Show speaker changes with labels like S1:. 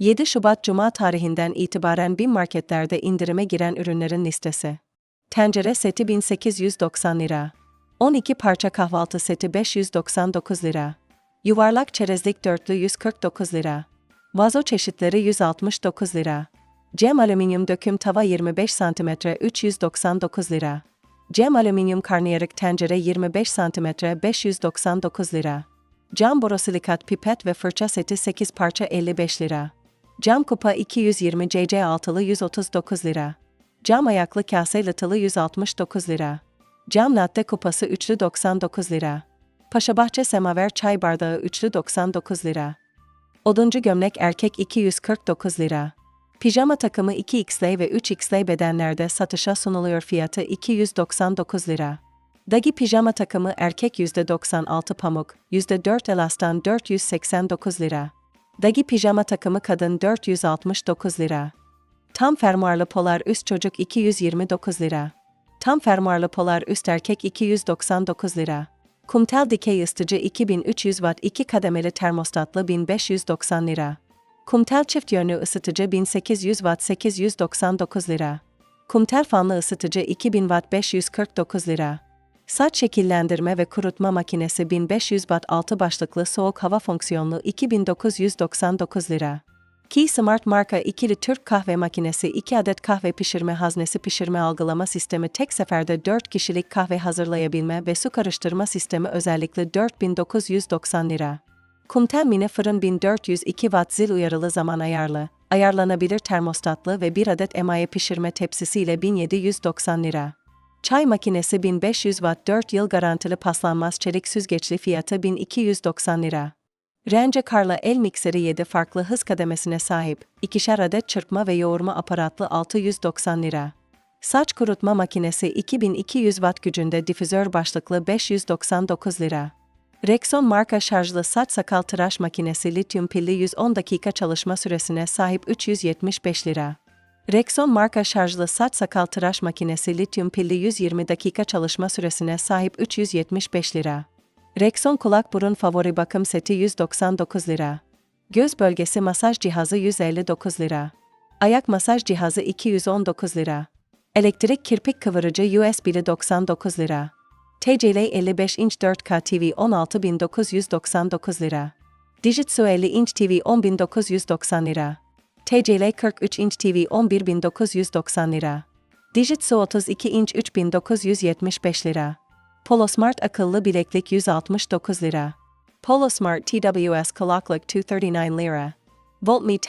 S1: 7 Şubat Cuma tarihinden itibaren bin marketlerde indirime giren ürünlerin listesi. Tencere seti 1890 lira. 12 parça kahvaltı seti 599 lira. Yuvarlak çerezlik dörtlü 149 lira. Vazo çeşitleri 169 lira. Cem alüminyum döküm tava 25 cm 399 lira. Cem alüminyum karnıyarık tencere 25 cm 599 lira. Cam borosilikat pipet ve fırça seti 8 parça 55 lira. Cam kupa 220 cc altılı 139 lira. Cam ayaklı kase latılı 169 lira. Cam latte kupası üçlü 99 lira. Paşabahçe semaver çay bardağı üçlü 99 lira. Oduncu gömlek erkek 249 lira. Pijama takımı 2XL ve 3XL bedenlerde satışa sunuluyor fiyatı 299 lira. Dagi pijama takımı erkek %96 pamuk, %4 elastan 489 lira. Dagi pijama takımı kadın 469 lira. Tam fermuarlı polar üst çocuk 229 lira. Tam fermuarlı polar üst erkek 299 lira. Kumtel dikey ısıtıcı 2300 watt 2 kademeli termostatlı 1590 lira. Kumtel çift yönlü ısıtıcı 1800 watt 899 lira. Kumtel fanlı ısıtıcı 2000 watt 549 lira. Saç şekillendirme ve kurutma makinesi 1500 watt 6 başlıklı soğuk hava fonksiyonlu 2999 lira. Key Smart marka ikili Türk kahve makinesi 2 adet kahve pişirme haznesi pişirme algılama sistemi tek seferde 4 kişilik kahve hazırlayabilme ve su karıştırma sistemi özellikle 4990 lira. Kumtel mini fırın 1402 watt zil uyarılı zaman ayarlı, ayarlanabilir termostatlı ve 1 adet emaye pişirme tepsisiyle 1790 lira. Çay makinesi 1500 watt 4 yıl garantili paslanmaz çelik süzgeçli fiyatı 1290 lira. Rence Carla el mikseri 7 farklı hız kademesine sahip, ikişer adet çırpma ve yoğurma aparatlı 690 lira. Saç kurutma makinesi 2200 watt gücünde difüzör başlıklı 599 lira. Rexon marka şarjlı saç sakal tıraş makinesi lityum pilli 110 dakika çalışma süresine sahip 375 lira. Rexon marka şarjlı saç sakal tıraş makinesi lityum pilli 120 dakika çalışma süresine sahip 375 lira. Rexon kulak burun favori bakım seti 199 lira. Göz bölgesi masaj cihazı 159 lira. Ayak masaj cihazı 219 lira. Elektrik kirpik kıvırıcı USB'li 99 lira. TCL 55 inç 4K TV 16999 lira. Dijitsu 50 inç TV 10990 lira. TCL 43 inç TV 11990 lira. Dijitsu 32 inç 3975 lira. Polo Smart akıllı bileklik 169 lira. Polo Smart TWS kulaklık 239 lira. Voltme